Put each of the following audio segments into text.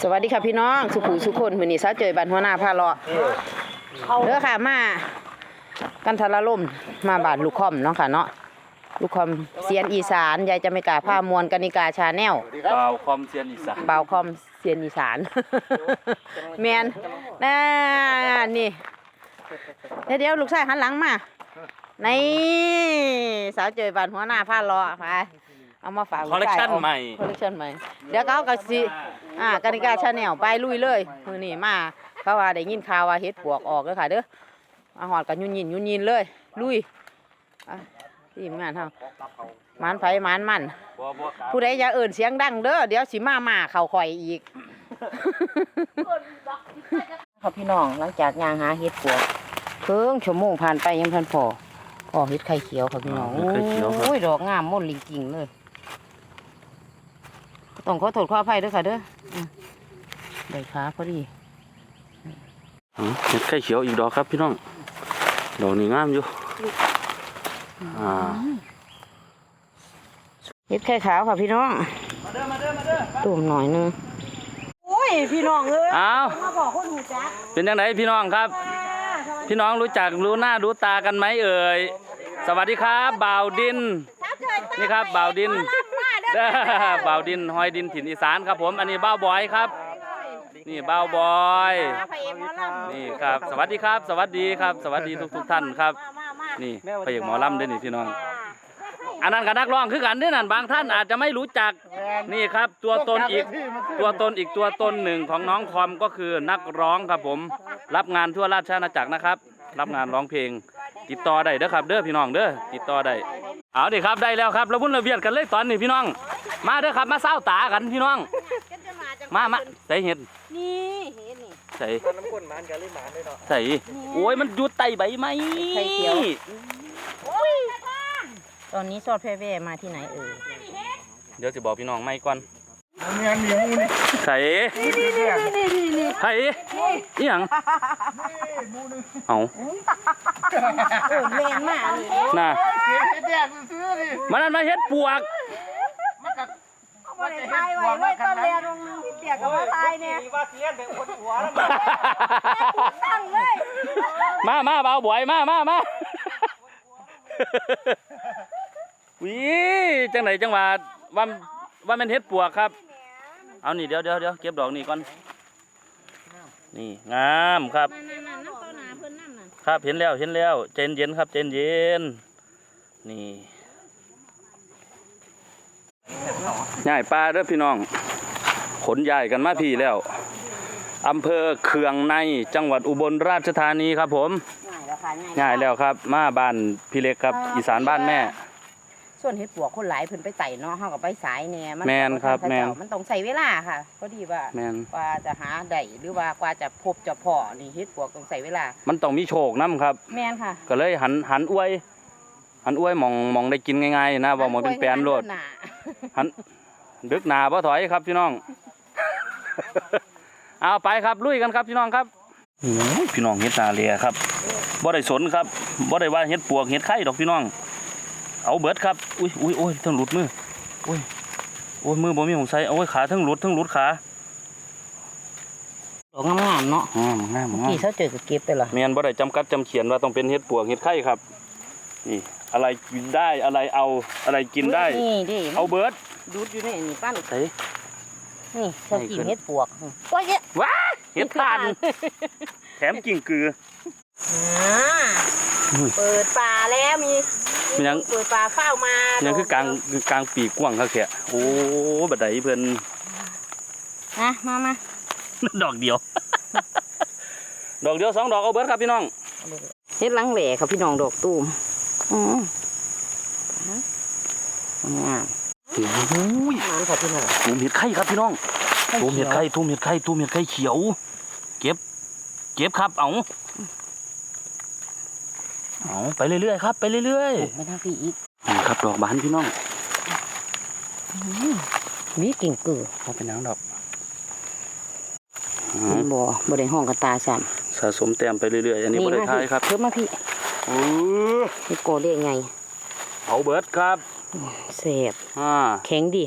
สวัสดีค่ะพี่น้องสุขุสุคนมือนี้ซาเจยบันหัวหน้าพาเลาะเด้อค่ะมากันทละล่มมาบาดลูกคอมเนาะค่ะเนาะลูกคอมเสียนอีสานยายจะไม่กล้าผ้ามวลกนิกาชาแนลบ่าวคอมเซียนอีสานเบาคอมเสียนอีสานแมนน่านี่เดี๋ยวเดี๋ยวลูกชายหันหลังมาในสาวเจยบันหัวหน้าพาเลาะไป เอามาฝากคอลเลกชันลูชายใหม่คอลเลกชันใหม่ เดี๋ยวเขาก็สิอ่ากานิกาชาแนลไปลุยเลยมือนี่มาเขาว่าได้ยินข่าวว่าเฮ็ดปวกออกเลยค่ะเด้อมาหอดกันยุ่นยินยุ่นยินเลย ลุยอะทีมงานเฮาหมันไผหมันมันบ่บ่ผู้ใดอย่าเอิ่นเสียงดังเด้อเดี๋ยวสิมามาเข่าข่อยอีกครับพี่น้องหลังจากย่างหาเฮ็ดปวกเพิ่งชั่วโมงผ่านไปยังทันพอพอเฮ็ดไข่เขียวครับพี่น้องโอ้ยดอกงามม่นลิงกิ่งเลย ต้องขอโทษขออภัยด้วยค่ะเด้ออืมได้ขาพอดีอืมเห็ดไข่เขียวอีกดอกครับพี่น้อง ดอกนี้งามอยู่อ่าเฮ็ดไข่ขาวค่ะพี่น้องตุ่มหน่อยหนึงโอ้ยพี่น้องเอ้ยอ้าวมาบอกคนหูจักเป็นยังไงพี่น้องครับ พี่น้องรู้จักรู้หน้ารู้ตากันไหมเอ่ย สวัสดีครับบ่าวดิน นี่ครับบ่าวดิน เด้อบ่าวดินหอยดินถิ่นอีสานครับผม อันนี้บ่าวบอยครับ นี่บ่าวบอย พระเอกหมอลำนี่ครับ สวัสดีครับ สวัสดีครับ สวัสดีทุกทุกๆท่านครับ มามานี่พระเอกหมอลำเด้อนี่พี่น้อง อันนั้นกับนักร้องคือกันเด้อนั่นบางท่านอาจจะไม่รู้จักนี่ครับ ตัวตนอีกตัวตนอีกตัวตนหนึ่งของน้องคอมก็คือนักร้องครับผม รับงานทั่วราชอาณาจักรนะครับ รับงานร้องเพลง ติดต่อได้เด้อครับเด้อพี่น้องเด้อติดต่อได้เอาดิครับได้แล้วครับเราพุ่นระเบียดกันเลยตอนนี้พี่น้อง มาเด้อครับมาเศร้าตากันพี่น้อง มามาใส่เห็ดนี่เห็นนี่ใส่ใส่โอ้ยมันอยุดไตใบไม้ไข่เขียวตอนนี้ซอดแพร่แว่มาที่ไหนเอ่ยเดี๋ยวจะบอกพี่น้องไม่ก่อนเมียนมีมูนี่ใส่ไผ่อีหยังเอาเออแรงมากนี่น่ะเก๋แดงซื้อดิมันนั่นมาเฮ็ดปวกมันกับบ่ได้ทายไว้เลยตอนแรกลงที่เตียกับว่าทายเนี่ยว่าเสียนเป็นคนหัวแล้วตั้งเลยมามาเบาบ่อยมามามาวิจังไหนจังหวะว่าว่ามันเฮ็ดปวกครับ เอานี่เดี๋ยวเดี๋ยวเดี๋ยวเก็บดอกนี่ก่อน นี่งามครับ นั่นๆๆน้ำต้นหนาเพิ่นนั่นน่ะครับเห็นแล้วเห็นแล้วเจนเย็นครับเจนเย็น นี่ย้ายปลาเด้อพี่น้อง ขนย้ายกันมาพี่แล้วอำเภอเคืองในจังหวัดอุบลราชธานีครับผมง่ายแล้วค่ะง่ายแล้วครับมาบ้านพี่เล็กครับ อีสานบ้านแม่ ส่วนเฮ็ดปวกคนหลายเพิ่นไปไต่เนาะเฮาก็ไปสายแหน่แม่นครับแม่น มันต้องใช้เวลาค่ะพอดีว่าแมนกว่าจะหาได้หรือว่ากว่าจะพบจะพอนี่เฮ็ดปวกต้องใช้เวลา มันต้องมีโชคน้ำครับ แม่นค่ะก็เลยหันหันอวย หันอวยหมองหมองได้กินง่ายๆนะบอกหมองเป็นแปลนโลดหน้าหันดึกหนาบ่ถอยครับพี่น้อง เอาไปครับลุยกันครับพี่น้องครับโอ้ยพี่น้องเฮ็ดนาเลียครับบ่ได้สนครับบ่ได้ว่าเฮ็ดปวกเฮ็ดไข่ดอกพี่น้อง เอาเบิดครับ อุ้ยอุ้ยโอ้ยทั้งหลุดมือโอ้ยโอ้ยมือบ่มีของใส่เอาไว้ขาทั้งหลุดทั้งหลุดขาดอกงามๆเนาะอ๋องามงามกี่เซาเจอก็เก็บไปล่ะแม่นบ่ได้จำกัดจำเขียนว่าต้องเป็นเฮ็ดปวกเฮ็ดไข่ครับนี่อะไรกินได้อะไรเอาอะไรกินได้ นี่ดิเอาเบิดดูดอยู่ในนี่ปั้นใส่นี่เธอกินให้ขึ้นเฮ็ดปวกโอ้ยเอ๊ะว้าเฮ็ดทาน แถมกิ่งกือ อ่าอุ้ย เปิดป่าแล้วมีมีหยัง เปิดป่าเฝ้ามายัยังคือกลางคือกลางปีกกว้างครับแค่โอ้บัดใดเพิ่น นะมามาดอกเดียว ดอกเดียวสองดอกเอาเบิดครับพี่น้อง เฮ็ดหลังแหล่ครับพี่น้องดอกตูมอืมงามโอ้ยมันครับพี่น้องตูมเห็ดไข่ครับพี่น้องตูมเห็ดไข่ตูมเห็ดไข่ตูมเห็ดไข่เขียว เก็บ เก็บครับเอา เอาไปเรื่อยๆครับ ไปเรื่อยไม่ทางพี่อีกๆนี่ครับดอกบานพี่น้องมีกิ่งกือเอาเป็นหยังดอกอืมัมนบ่บ่ได้ห้องกระตาซ้สะสมแต้มไปเรื่อยๆอันำนี้บ่ได้มาทายพี่ครับเพิ่มมาพี่เออนี่โกเรียกไงเอาเบิดครับเสียบอ่าแข็งดี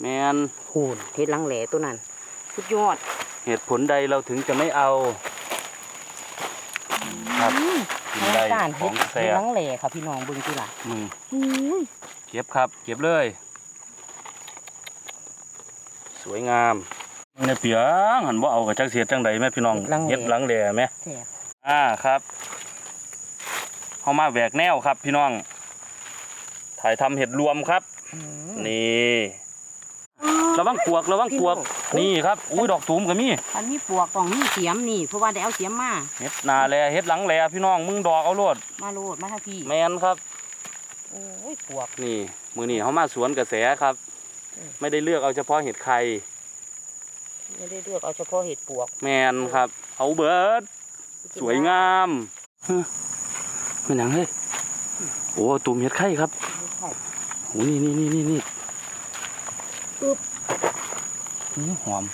แมนหูนเฮ็ดหลังแหล่ตัวนั้นสุดยอด เหตุผลใดเราถึงจะไม่เอา ครับสิ่งใดการขเฮ็อดงแสเฮ็ดบลังแหล่ค่ะพี่น้องเบิ่งติล่ะมืออุ้ยเก็บครับ เก็บเลย สวยงามในเปียงหันบ่เอากับจักเสียจังใดแม่พี่น้องเฮ็ดหลังแหล่แม่แซ่บอ่าครับเฮามาแหวกแนวครับพี่น้อง ถ่ายทำเห็ดรวมครับ อืมนี่ ระวังปวกระวังปวกพี่น้องนี่ครับอุ้ยดอกตูมก็มีอันนี้ปวกต้องมีเสียมนี่เพราะว่าได้เอาเสียมมาเฮ็ดหนาแลเฮ็ดหลังแลพี่น้องมึงดอกเอาโลดมาโลดมาทางพี่แมนครับโอ้ยปวกนี่มือนี่เขามาสวนกระแสครับอืมไม่ได้เลือกเอาเฉพาะเห็ดไข่ไม่ได้เลือกเอาเฉพาะเห็ดปวก แมนครับ เอาเบิดสวยงามฮะเป็นหยังเฮ้ยโอ้ตุ่มเห็ดไข่ครับโอ้นี่นี่นี่นี่นี่อื้อ หอม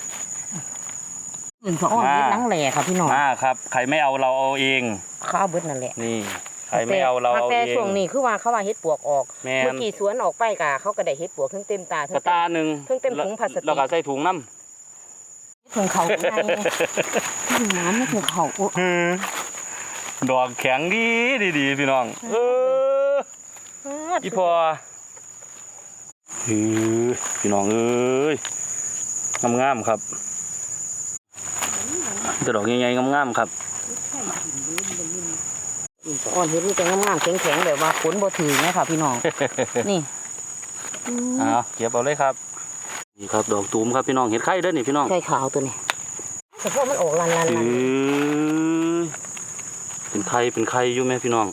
อืมสะอ้อนมาเฮ็ดลังแหล่ค่ะพี่น้องมาครับ ใครไม่เอาเราเอาเอง เขาเอาเบิดนั่นแหละนี่ ใครไม่เอาเราเอาแต่เอง ช่วงนี้คือว่าเขาว่าเฮ็ดปวกออก แมเมื่อนกี้สวนออกไปกะเขาก็ได้เฮ็ดปวกทั้งเต็มตาทั้กระงเต็ม ตาหนึ่งเครื่องเต็มถุงพลาสติก แล้วก็ใส่ถุงน้ำถุงเขาข้างในน้ำไม่ถุงเขาโอ้ดอกแข็งดีดีดีพี่น้อง เอออีพอือพี่น้องเอ้ยงามงามๆครับแต่ดอกใหญ่ๆงามงามๆครับอ้อนเฮ็ดนี่แต่งามๆแข็งๆแบบว่าฝนบ่ถึงนะคะพี่น้อง นี่เอาเก็บเอาเลยครับ นี่ครับดอกตูมครับพี่น้องเห็ดไข่เด้อนี่พี่น้องไข่ขาวตัวนี้แต่พวกมันออกลันลันเป็นไข่เป็นไข่อยู่ไหมพี่น้อง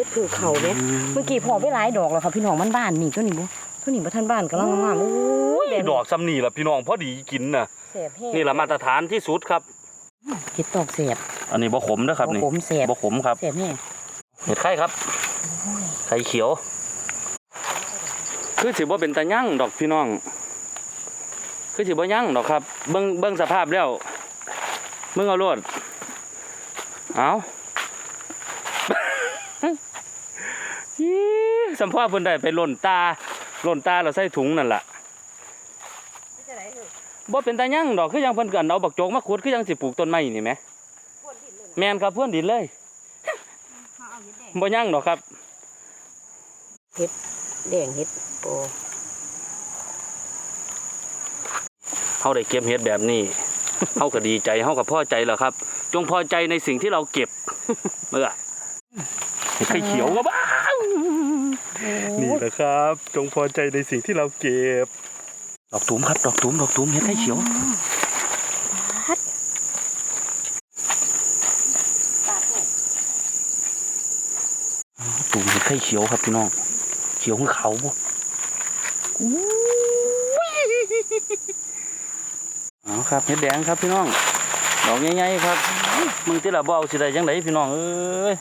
โอ้ยเฮ็ดถือเขาเนี่ยเมื่อกี้พอไปหลายดอกแล้วค่ะพี่น้องมันบ้านนี่ตัวนี้บ่ตัวนี้บ่ทันบ้านกำลังงามๆโอ้ยแบบดอกซ้ำนี่ล่ะพี่น้องพอดีกินน่ะแสบแห้งนี่ละมาตรฐานที่สุดครับเฮ็ดตอกแสบอันนี้บ่ขมนะครับนี่บ่ขมแสบบ่ขมครับแสบแห้งเห็ดไข่ครับไข่เขียว คือสิบ่เป็นตายั่งดอกพี่น้อง คือสิบ่ยั่งดอกครับ เบิ่งเบิ่งสภาพแล้วมึงเอาโลดเอา สัมพ่อเพิ่นได้ไปหล่นตาหล่นตาแล้วใส่ถุงนั่นล่ะบ่เป็นตายั่งดอกคือยังเพิ่นกันเอาบักโจกมาขุดคือยังสิปลูกต้นไม้นี่แหมแม่นครับเพื่อนดินเลยบ่ยั่งดอกครับเห็ดแดงเฮ็ดโอ้เฮาได้เก็บเห็ดแบบนี้เฮาก็ดีใจเฮาก็พอใจแล้วครับ จงพอใจในสิ่งที่เราเก็บเมื่อเห็ดไข่เขียวก็บ้า นี่แหละครับ จงพอใจในสิ่งที่เราเก็บ ดอกตูมครับ ดอกตูมดอกตูมเห็ดไข่เขียวตูมเห็ดไข่เขียวครับพี่น้อง เขียวคือเขาบ่เอาครับเห็ดแดงครับพี่น้อง ดอกใหญ่ๆครับ มึงที่ละบ่เอาสิได้จังไดพี่น้องเอ้ย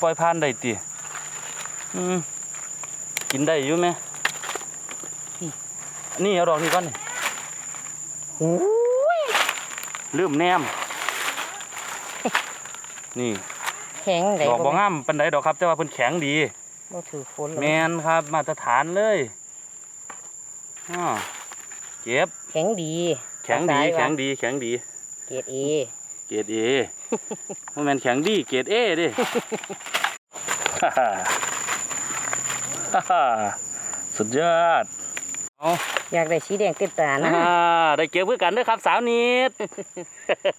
ปล่อยผ่านได้ติอืม กินได้อยู่ไหมนี่เอาดอกนี้ก่อนนี่โอ้ยลืมแนม นี่แข็งได้ดอกบ่งามปานใดดอกครับ แต่ว่าเพิ่นแข็งดีบ่ถือฝนแมนครับ มาตรฐานเลยอ้อเก็บ แข็งดี แข็งดีภาษาว่าแข็งดี แข็งดี เกรดเอ เกรดเอมันแมนแข็งดี เกรดเอดิฮ่าฮ่าฮ่าฮ่า สุดยอดเอาอยากได้สีแดงเต็มตานะอ่าได้เก็บเพื่อกันเด้วยครับ สาวนิด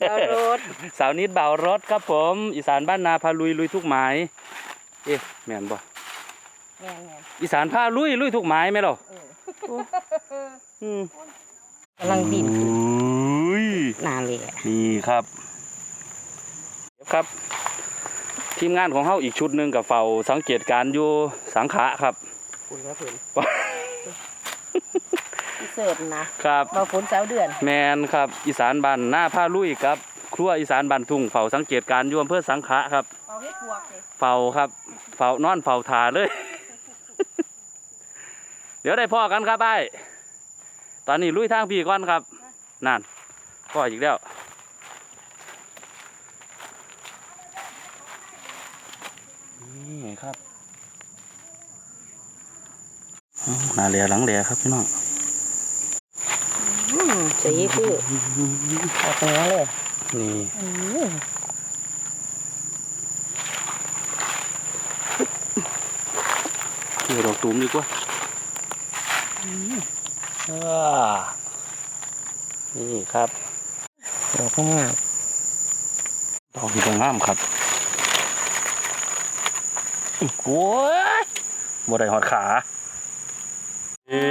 เอารถสาวนิดเบารถครับผม อีสานบ้านนาพาลุยลุยทุกหมายเอ๊ะแม่นบ่แม่นอีสานพาลุยลุยทุกหมายไหมหรอๆเอออืมกำลังดินขึ้นอุ้ยหนาเลยนี่ครับครับ ทีมงานของเฮาอีกชุดหนึ่งกับเฝ้าสังเกตการณ์อยู่สังขะครับคุณครับเพิ่นพิเศษนะครับมาฝนเสาเดือน แมนครับอีสานบ้านหน้าผ้าลุยครับ ครัวอีสานบ้านทุ่งเฝ้าสังเกตการณ์อยู่อำเภอสังขะครับเอาเฮ็ดปวกเลยเฝ้าครับเฝ้านอนเฝ้าทาเลย เดี๋ยวได้พ่อกันครับไอ้ายตอนนี้ลุยทางพี่ก่อนครับนั่นพ่ออีกแล้ว นี่ครับอืมหน้าแหล่หลังแหล่ครับพี่น้องอืมสีคือออกเนื้อเลย นี่อืมคือดอกตูมดีกว่าอ่านี่ครับ ดอกข้างหน้าดอกที่ตรงงามครับ โอ้ยบ่ได้หอดขา เอ๊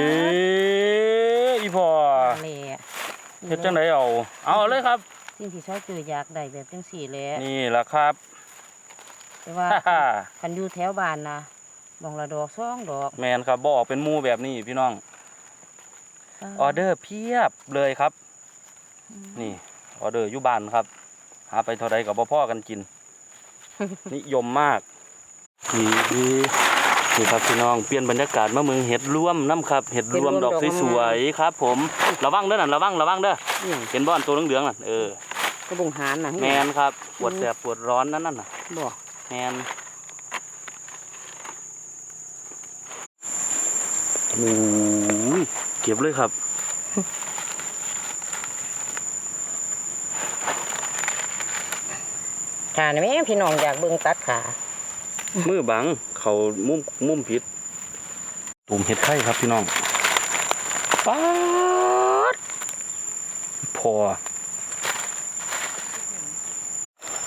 ะอีพ่อเลยเฮ็ดจังไดเอา เอาเลยครับ สิ่งที่ชอบคืออยากได้แบบจังสี่แหละนี่ล่ะครับ แต่ว่าฮ่าฮ่าคันอยู่แถวบ้านนะดองละดอกสองดอก แมนครับบ่ออกเป็นหมูแบบนี้พี่น้องออเดอร์เพียบเลยครับ นี่ออเดอร์อยู่บ้านครับ หาไปเท่าใดกับพ่อๆกันกิน นิยมมาก นี่นี่ครับพี่น้องเปลี่ยนบรรยากาศมาเมืองเห็ดร่วมน้ำครับเห็ดร่วมดอกสวยๆครับ ผมระวังเด้อนั่นระวังระวังเด้อเนี่ยเห็นบ้อนตัวเหลืองๆนั่นเออกระบุงหานนะแมนครับปวดแสบปวดร้อนนั่นน่ะบอกแมนโอ้ยเก็บเลยครับขานี่แม่พี่น้องอยากเบิ่งตัดขา มือบังเขามุมมุมผิดตุ่มเห็ดไข่ครับพี่น้องป๊าดพอ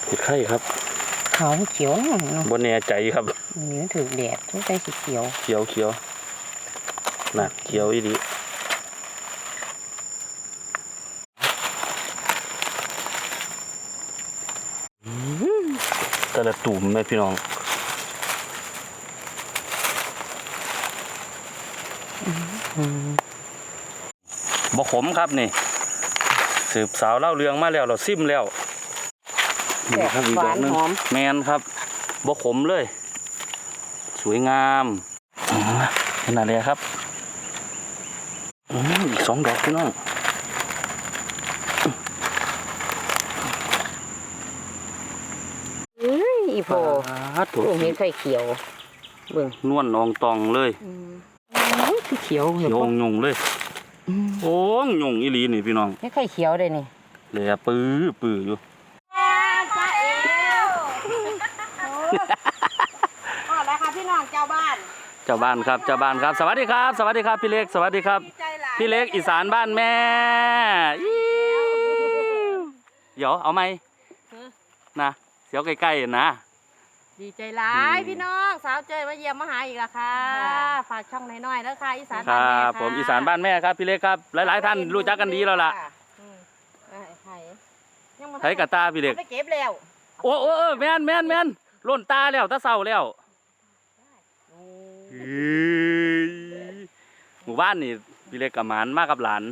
เห็ดไข่ครับขาวเขียวเนาะบนแน่ใจครับนี่มันถือแดดทุกใจสีเขียวเขียวเขียวน่ะเขียวอีดีแต่ละตุ่มแม่พี่น้อง บ่ขมครับนี่ สืบสาวเล่าเรื่องมาแล้วเราซิมแล้วนี่ครับอีกหดอวากนหนึงหอมแมนครับบ่ขมเลย สวยงามอืมขนาดเลยครับอืมอีกสองดอกพี่น้องอื้ออีโพปาดตัวโอ้เห็ดไข่เขียวเบิ่งนวลนองตองเลยอื้อคือ เขียวเขียวองยงเลยโอ้งยงอีหลีนี่พี่น้องเห็ดไข่เขียวได้นี่เหลยปื้อปื้ออยู่อ๋อแล้วค่ะพี่น้องเจ้าบ้าน เจ้าบ้านครับเจ้าบ้านครับ สวัสดีครับ สวัสดีครับพี่เล็กสวัสดีครับใจหลายพี่เล็กอีสานบ้านแม่อิ๊วเดี๋ยวเอาไหมนะเสียวใกล้ๆนะ ดีใจหลายพี่น้องสาวเจยมาเยี่ยมมาหาอีกแล้วค่ะ ฝากช่องน้อยๆแล้วค่ะอีสานคบ้านรัแม่บค่ะผมอีสานบ้านแม่ครับพี่เล็กครับ หลาย ๆ ท่านรู้จักกันดีแล้วล่ะอืมไอ้ไผ่ยังบ่ไทยกะตาพี่เล็กไปเก็บแล้วโอ้โอ้เออแม่นแม่นแม่นล่นตาแล้วตาเศร้าแล้วเฮ้ยหมู่บ้านนี่พี่เล็กกับหมานมากับหลาน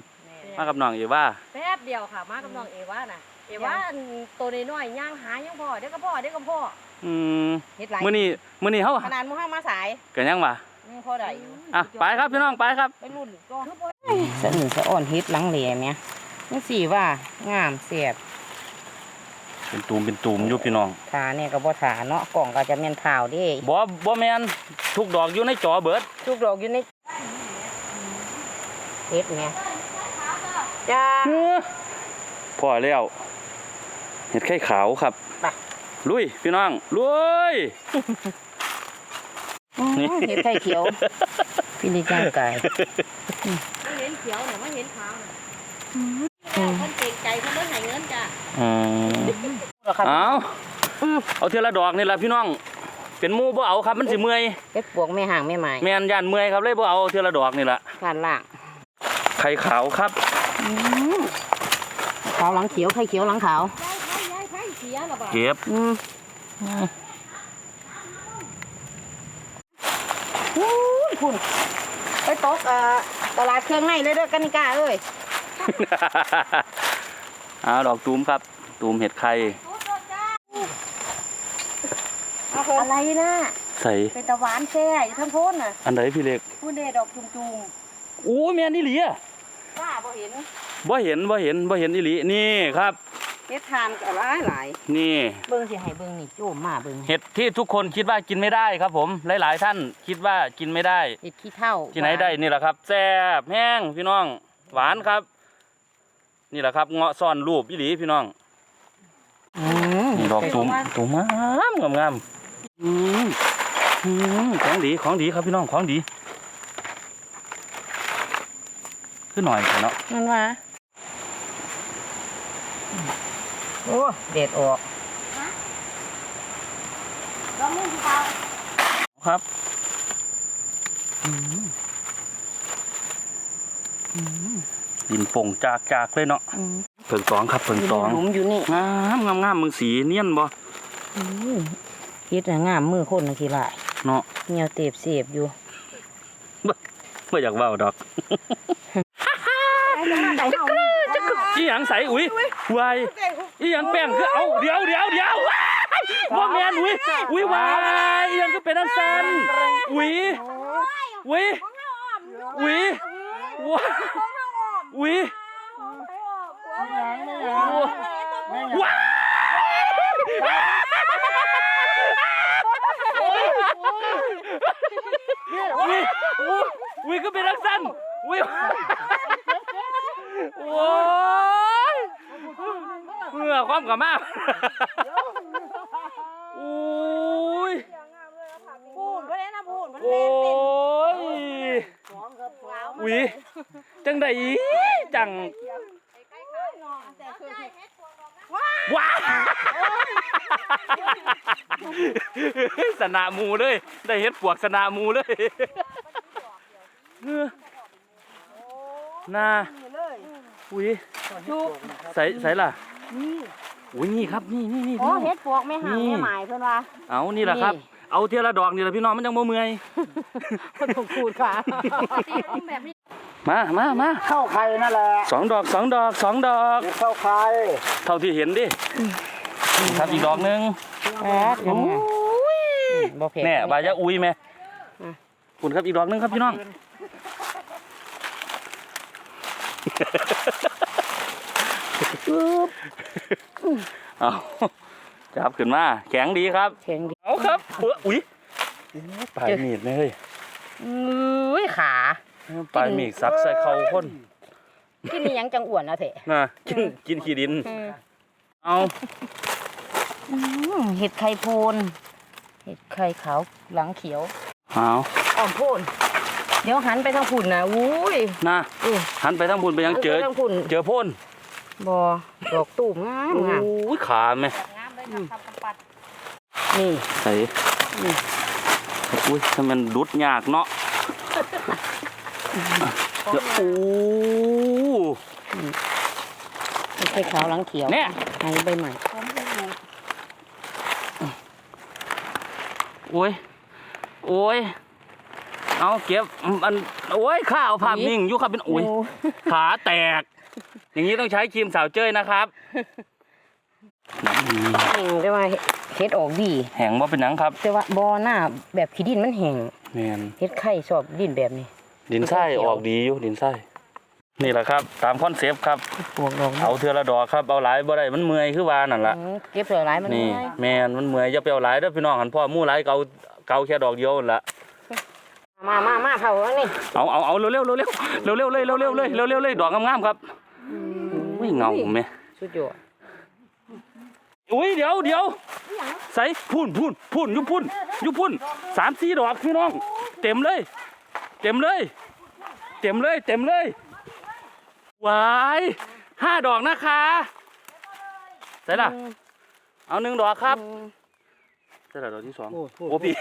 มากับน้องเอว่า แป๊บเดียวค่ะ มากับน้องเอว่าน่ะ เอว่าอันตัวน้อยๆย่างหายังพ่อเดี๋ยวก็พ่อเดี๋ยวก็พ่อ อืมเฮ็ดหลายมื้อนี้มื้อนี้เฮาขนาดหมื้อเฮามาสายกันยังวะยังพอได้อยู่อะไปครับพี่น้องไปครับไปรุ่นก็สะอื่นสะอ่อนเฮ็ดหลังแหลมเนี่ยนี่สิว่างามเสียบเป็นตูมเป็นตูมอยู่พี่น้องขาเนี่ยก็บ่ถาเนาะกล่องก็จะแม่นเผาวเด้บ่บ่แม่นทุกดอกอยู่ในจอเบิด ทุกดอกอยู่ในเฮ็ดเนี่ยจ้าพอแล้วเห็ดไข่ขาวครับไป ลุยพี่น้อง ลุยนี่เฮ็ดไข่เขียว พี่นี่จ้างกายไม่เห็นเขียวเนี่ยไม่เห็นขาวน่ะคนเก่งใจคนเบิ่งให้เงินจ้ะอืมครับเอาเอาเทอละดอกนี่ล่ะพี่น้อง เป็นหมู่บ่เอาครับมันสิเมื่อยเฮ็ดปวกแม่ห่างแม่ไม้แม่นย่านเมื่อยครับเลยบ่เอาเทอละดอกนี่ล่ะผ่านล่างไข่ขาวครับขาวหลังเขียวไข่เขียวหลังขาวยายไผ่ยาย ไผ่เสียหรอเปล่าเก็บอืมอู้ยคุณไปตกเอ่อตลาดเครื่องในเลยเด้อกันนิกาเอ้ยเอาดอกตูมครับ ตูมเห็ดไข่อะไรนะใส่เป็นตะหวานแช่อยู่ทั้งโพ้นน่ะอันใดพี่เล็กพูดเดดอกจุงโอ้แม่นอีหลีอะป้าบ่เห็นบ่เห็นบ่เห็นบ่เห็นอีหลีนี่ครับ เฮ็ดทานก็หลายหลายนี่เบิ่งสิให้เบิ่งนี่โจมมาเบิ่งเห็ดที่ทุกคนคิดว่ากินไม่ได้ครับผม หลาย ๆ ท่านคิดว่ากินไม่ได้ เฮ็ดขี้เท่าที่ไหนได้นี่แหละครับแซ่บแห้งพี่น้อง หวานครับ นี่แหละครับเงาะซ่อนรูปอีหลีพี่น้องอืมนี่ดอกตุ้มตุ้มงามงามงามอืมอืมของดีของดีครับพี่น้องของดีคือหน่อยเถอะเนาะนั่นว่า โอ้เด็ดออกลองมือสิเขาครับดินป่งจากจากเลยเนาะเพิ่งตองครับเพิ่งตองหลุมอยู่นี่งามงามงามมึงสีเนียนบ่อืมเฮ็ดน่ะงามมือคนน่ะขี้หลายเนาะเหนียวเต็บเสียบอยู่ไม่อยากเว้าดอกอีหยังใสอุ้ยวาย อีหยังแป้งคือเอาเดี๋ยวเดี๋ยวเดี๋ยวว่าแมนอุ้ยอุ้ยวายอีหยังคือเป็นอันซันอุ้ยอุ้ยอุ้ยว้าอุ้ยว้าอุ้ยอุ้ยก็เป็นอันซันอุ้ยโอ้ย เหงื่อความกับมากอุ้ยพูดก็ได้นะพูดมันโอ้เล่นเป็นยอุ้ยจังไดอีจังว้าสนาหมูเลย ได้เฮ็ดปวกสนาหมูเลยเออน่าอุ้ยใส่ใส่ล่ะ อุ้ยนี่ครับนี่นี่นี่โอ้เฮ็ดปวกไม่หามนี่ไม่หมายเพิ่นว่า เอานี่แหละครับ เอาเทียละดอกนี่แหละพี่น้องมันยังบ่เมื่อยคนถูกขูดค่ะแบบนี้มามามาเข้าใครนั่นแหละสองดอกสองดอกสองดอกเข้าใครเท่าที่เห็นดิครับอีกดอกหนึงแป๊ดยังไงบ่เผ็ดแน่บายะอุ้ยไหมคุณครับอีกดอกหนึงครับพี่น้อง เอาจับขึ้นมา แข็งดีครับ แข็งดีเอาครับเอ้ออุ้ยปลายมีดเลยเฮ้ยอุ้ยขาปลายมีดซักใส่เข่าคนกินนี่ยังจังอ้วนแล้วเถอะน่ะกินกินขี้ดิน เอาอืมเห็ดไข่โพน เห็ดไข่ขาวหลังเขียวเอาอ้อมโพนเดี๋ยวหันไปทางพุ่นนะอุ้ยนะอุ้ยหันไปทางบุญไปยังเจอหันไปทางพุ่นเจอพ่น บ่ดอกตูมงามงามโอ้ยขาไหมงามเลยทำกำปัดนี่ใส่อุ้ยทำไมมันรุดยากเนาะเดี๋ยวโอ้เห็ดไข่ขาวหลังเขียวเนี่ยให้ใบใหม่โอ้ย โอ้ย เอาเก็บ อัน โอ้ย ข้าเอาภาพนิ่งอยู่ครับเป็นโอ้ย ขาแตก อย่างนี้ต้องใช้ครีมสาวเจ้ยนะครับแห้งแต่ว่าเห็ดออกดี แหงว่าเป็นหนังครับแต่ว่าบ่อหน้าแบบขี้ดินมันแห้งแมนเห็ดไข่ชอบดินแบบนี้ ดินไส้ออกดีอยู่ดินไส้นี่แหละครับ ตามคอนเซปต์ครับปวกดอกเอาเทือละดอกครับเอาหลายบ่ได้มันเมื่อยคือว่านั่นล่ะอืมเก็บเสือหลายมันนี่ง่ายแมนมันเมื่อยอย่าไปเอาหลายเด้อพี่น้องหันพ่อหมู่หลายเกาเกาแค่ดอกเดียวนั่นล่ะมามามาเผาอันนี้เอาเอาเอาเร็วเร็วเร็วเร็วเร็วเร็วเลยเร็วเร็วเลยเร็วเร็วเลยดอกงามๆครับ อุ้ยเงาไหมสุดยอดอุ้ยเดี๋ยวเดี๋ยวใส่พุ่นพุ่นพุ่นอยุพุ่นอยุพุ่นสามสี่ดอกพี่น้อง เต็มเลย เต็มเลย เต็มเลย เต็มเลยวายห้าดอกนะคะใส่ละเอาหนึ่งดอกครับใส่ละดอกที่สองโอ้พี่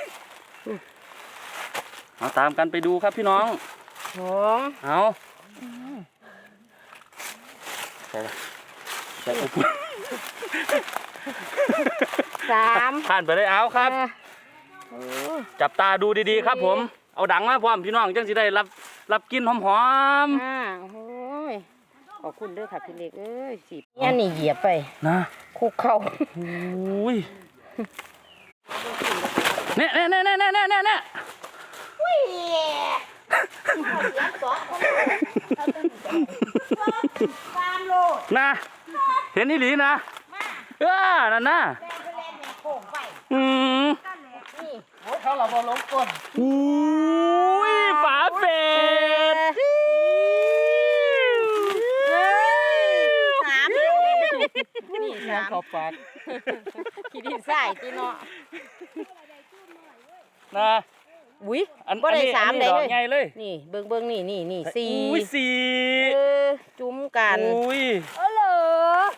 เอาตามกันไปดูครับพี่น้องสองเอา ใส่ละใส่โอ้พุ่นสามผ่านไปเลยเอาครับ จับตาดูดีๆครับ ผม เอาดังมาพร้อมพี่น้องจังสิได้รับรับกินหอมห้าโอ้ยขอบคุณเด้อค่ะพี่เล็กเอ้ยสิบเนี่ยนี่เหยียบไปๆนะคุกเข้าอุ้ยเนี่ยเนี่ยเนี่ยเนี่ยเนี่ยเนี่ยเนี่ยตามโลด นะเห็นอีหลีนะเออนั่นน่ะอืมโอ้เขาเราบอลงก้นอุ้ยฝาเป็ดสามนี่สามขอบปากขี้ดินทรายตีเนาะนะ อุ้ยอันบ่ได้อันนี้สามอันได้นี้ดอเลกยใหญ่เลยนี่เบิ่งเบิ่งนี่นี่นี่สี่อุ้ยสี่เออจุ้มกันอุ้ยเออเหรอ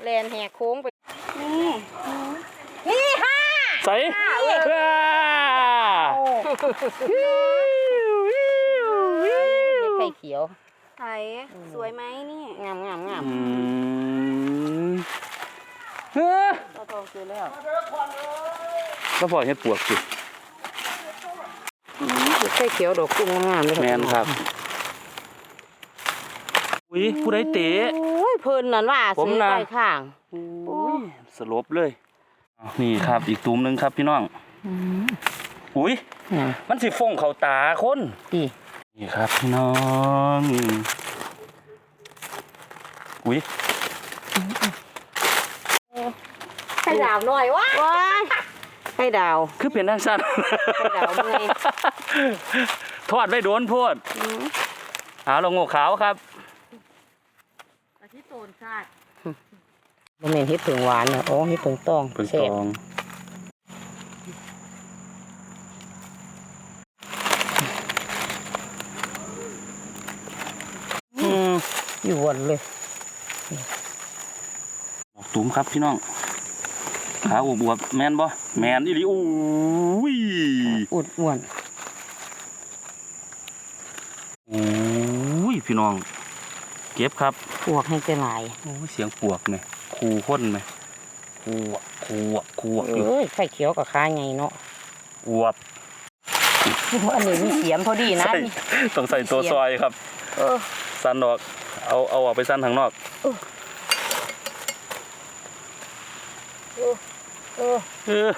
แลนแหกโค้งไปนี่นี่ห้า ใส่เอ้ย ว้าเฮ็ดไข่เขียวใสสวยไหมนี่งามงามงามอืมเฮ้อเราทองซื้อแล้วก็พอเฮ็ดปวกสิ เฮ็ดไข่เขียวดอกกุ้งงามๆเลยแมนครับอุ้ยผู้ใดเตะโอ้ยเพิ่นนั่นว่าผมซื้อน่ะไปข้างอุ้ยสลบเลยอ้าวนี่ครับอีกตูมหนึงครับพี่น้องอุ้ยน่ะมันสิฟงเข้าตาคนดีนี่ครับพี่น้องอุ้ยไข่ดาวหน่อยวะว้ายไข่ดาว คือเป็นทางสั้นไข่ดาวเมื่อยทอดไว้โดนโพดอืมเอาลงงูขาวครับอาทิตย์โตนชาติบ่แม่นเฮ็ดผึ่งหวานเนาะโอ้เฮ็ดผึ่งตองเพิ่งแซ่ตบองอืมอยู่วนเลยดอกตูมครับพี่น้อง ขาอวบๆแมนบ่แมนอีหลีอู้ยอุดอ้วนอู้ยพี่น้อง เก็บครับปวกให้เป็นหลายโอ้ยเสียงปวกไหมคูข้นไหมคูอะคูอะคูอะอยู่เอ้ยไข่เขียวกับค้าไงเนาะอวบอันนี้มีเสียมพอดีนะใส่นี่ต้องใส่ตัวซอยครับเออสั้นออกเอาเอาออกไปสั้นทางนอก เออ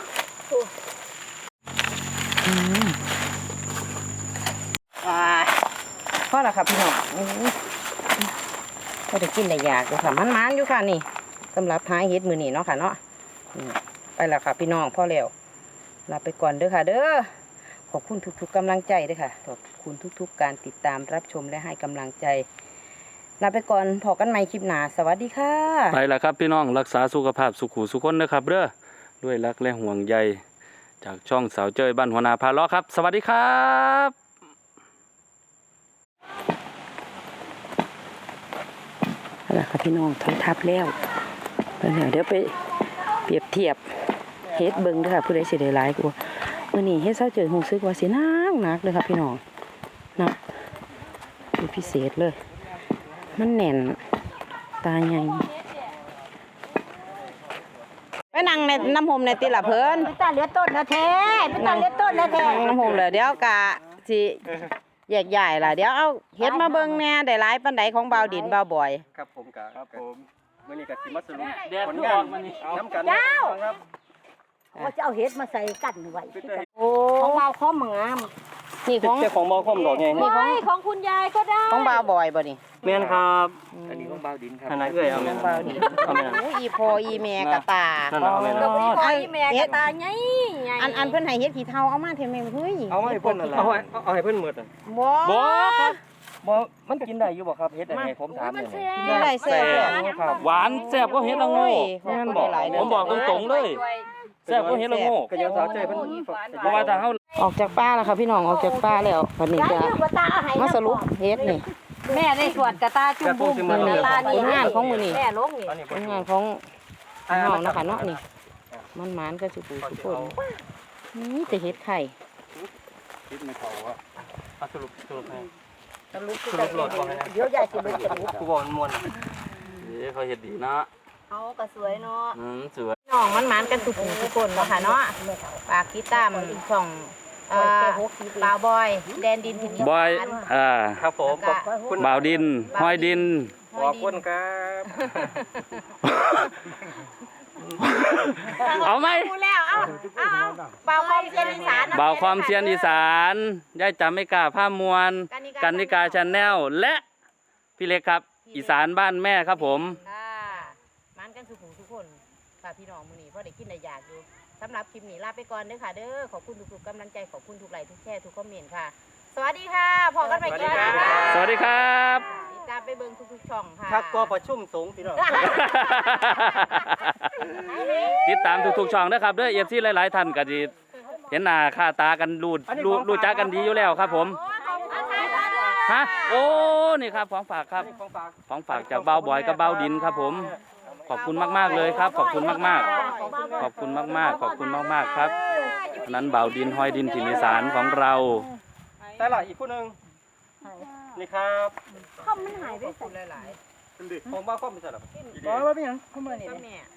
เอออ่าพอล้วครับพี่น้องอื้อก็ได้กินได้อยากเลยค่ะมันมันๆอยู่ค่ะนี่สำหรับหายเฮ็ดมือนี่เนาะค่ะเนาะไปล้วค่ะพี่น้องพ่อแล้วลาไปก่อนเด้อค่ะ เด้อขอบคุณทุกๆกำลังใจเด้อค่ะ ขอบคุณทุกๆ การติดตามรับชมและให้กำลังใจลาไปก่อนพอกันใหม่คลิปหน้าสวัสดีค่ะ ไปล้วครับพี่น้องรักษาสุขภาพสุขุสุขคนนะครับเด้อ ด้วยรักและห่วงใย จากช่องสาวเจ้ยบ้านหัวนาพาล้อครับ สวัสดีครับอาล่ะค่ะพี่น้องทำทับแล้วเดี๋ยวเดี๋ยวไปเปรียบเทียบเฮ็ดเบิงด้วยค่ะผู้ใดสิได้หลายกว่ามื้อนี้เฮ็ดเซาเจอฮู้สึกว่าสินักหนักเลยค่ะพี่น้องนักพิเศษเลย มันแน่นตาใหญ่ไปนั่ง ในน้ำหมในติละเพิ่นพี่ตาเลี้ยต้นนะแท้พี่ตาเลี้ยต้นนะแท้นั่งน้ำหมเลยเดี๋ยวกะสิแยกย้ายล่ะเดี๋ยวเอาเฮ็ดมาเบิ่งแหน่ได้หลายปานใดของบ่าวดินบ่าวบอย ครับผมกะครับผมมื่อนี้กับสิมาสรุปแดดผลก็งาอนอกมานี่น้ำกันเจ้าครับว่าจะเอาเห็ดมาใส่กันไว้โอ้ของเราข้อมงาม นี่ของเจ้าของมอคอมดอกไงนี่ของของคุณยายก็ได้ ของบ่าวบอยบ่นี่แม่นครับอันนี้ของเบาดินครับขนาดเอ้ยเอาแม่นบ่าวดินเอาแม่นโอ้อีพออีแม่กะตานั่นน่ะเอาแม่นกับพี่พ่ออีแม่เฮ็กดตาใหญ่ใหญ่อันอันเพิ่นให้เฮ็ดขี้เฒ่าเอามาเทแม่เฮ้ยเอาให้เพิ่นเอาให้เอาให้เพิ่นหมดอะบ่บ่ครับบ่มันกินได้อยู่บ่ครับเฮ็ดได้ไงผมถามมัเลนยแซ่กินได้แซ่บครับหวานแซ่บก็เฮ็ดละโง่แม่นบ่หลายเด้ผมบอกตรงๆเลย แซ่บก็เฮ็ดละโง่ก็ยังสาวใจเพิ่นเพราะว่าถ้าเฮาออกจากป้าแล้วค่ะพี่น้องออกจากป้าแล้ววันนี้ยายจะเลือกว่าตาเอาให้มาสรุปเฮ็ดนี่แม่ได้สวนกระตาจุ่มบุ้มกระตานี่ผลงานของมื้อนี้แม่ลงนี่อันนี้ผลงานของน้องนะคะเนาะนี่ มันหมานก็สุปูสุกคนนี่แต่เฮ็ดไข่คิดไม่เขาอะเอาสรุปสรุปให้สรุปสรุปโหลดบ่ให้นะเดี๋ยวยายสิเบิ่งสรุปกูบอกมันม่วนเอ้ยเขาเฮ็ดดีเนาะเอาก็สวยเนาะอืมสวย น้องมันหมานกันสุปูสุกคนเนาะค่ะเนาะฝากติดตามช่องเอ่อบ่าวบอย แดนดินถิ่นอีสาน บอยอ่าครับผมขอบคุณบ่าวดิน ห้อยดิน ขอบคุณครับ เอาไหมรู้แล้ว เอ้าเอ้าเอาบ่าวความเซียนอีสานบ่าวความเซียนอีสานยายจำไม่กล้าผ้ามวลกันนิกาชาแนลและพี่เล็กครับ อีสานบ้านแม่ครับผม อ่าหมานกันสุปูสุก คนค่ะพี่น้องมื้อนี้พอได้กินได้อยากอยู่สำหรับคลิปนี้ลาไปก่อนเด้อค่ะ เด้อขอบคุณทุกๆกำลังใจขอบคุณทุกไลค์ทุกแชร์ทุกคอมเมนต์ค่ะ สวัสดีค่ะพอกันใหม่คลิปหน้าค่ะสวัสดีครับ ติดตามไปเบิ่งทุกๆช่องค่ะคักก็ประชุมสงฆ์พี่น้อง ติดตามทุกๆช่องนะครับเด้อเอฟซีหลายๆท่านก็สิเห็นหน้าค่าตากันรู้รู้รู้จักกันดีอยู่แล้วครับ ผมฮะโอ้นี่ครับของฝากครับของฝาก ของฝากจากเบาบอยกับเบาดินครับผม ขอบคุณมาก ๆ เลยครับ ขอบคุณมาก ๆ ขอบคุณมาก ๆ ขอบคุณมาก ๆ ครับ นั้นเบาดินห้อยดินถิ่นอีสานของเราแต่ละอีกผู้หนึงนี่ครับขอบคุณหลายๆผมว่าก็ไม่ใช่หรอกบอกว่าเป็นหยังขโมยนี่แม่